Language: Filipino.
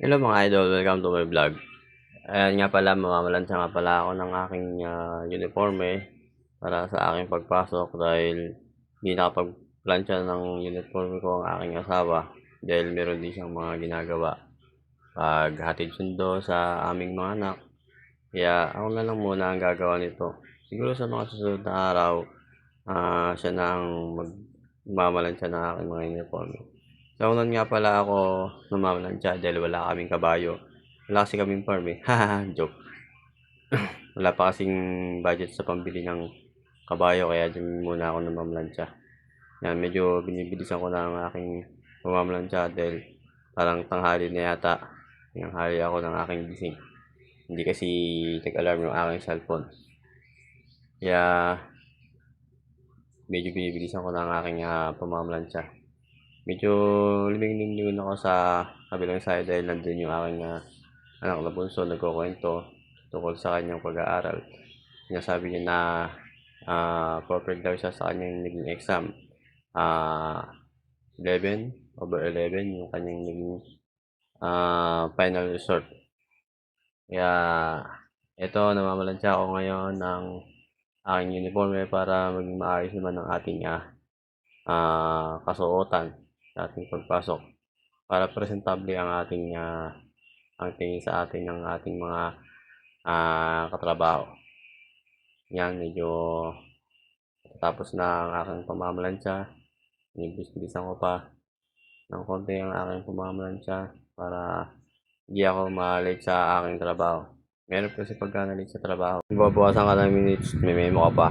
Hello mga idol, welcome to my vlog. Ayan nga pala, mamamalansya nga pala ako ng aking ah, uniforme para sa aking pagpasok dahil hindi nakapagplansya ng uniforme ko ang aking asawa dahil meron din siyang mga ginagawa paghatid sundo sa aming mga anak. Kaya ako na lang muna ang gagawa nito. Siguro sa mga susunod na araw, ah, siya na ang magmamalansya ng aking mga uniforme. Sa unan nga pala ako namamalansya dahil wala kaming kabayo. Wala kasi kaming farm eh. Joke. wala pa kasing budget sa pambili ng kabayo kaya dyan muna ako namamalansya. Yan, medyo binibilisan ko na ang aking pamamalansya dahil parang tanghali na yata. Yung hali ako ng aking gising. Hindi kasi nag-alarm yung aking cellphone. Kaya medyo binibilisan ko na ang aking uh, pamamalansya medyo liming-liming ako sa kabilang side dahil nandun yung aking ah, anak na bunso nagkukwento tungkol sa kanyang pag-aaral. Sinasabi niya na ah, perfect daw siya sa kanyang naging exam. Ah 11 over 11 yung kanyang naging ah, final result. Kaya ito namamalansya ako ngayon ng aking uniforme para maging maayos naman ang ating ah, ah, kasuotan sa ating pagpasok para presentable ang ating ah, ang tingin sa atin ng ating mga ah, katrabaho. Yan, medyo tapos na ang aking pamamalansya. Nibis-bilisan ko pa ng konti ang aking pamamalansya para hindi ako ma-late sa aking trabaho. Meron kasi pagka na-late sa trabaho. Babawasan ka ng minutes, may memo ka pa.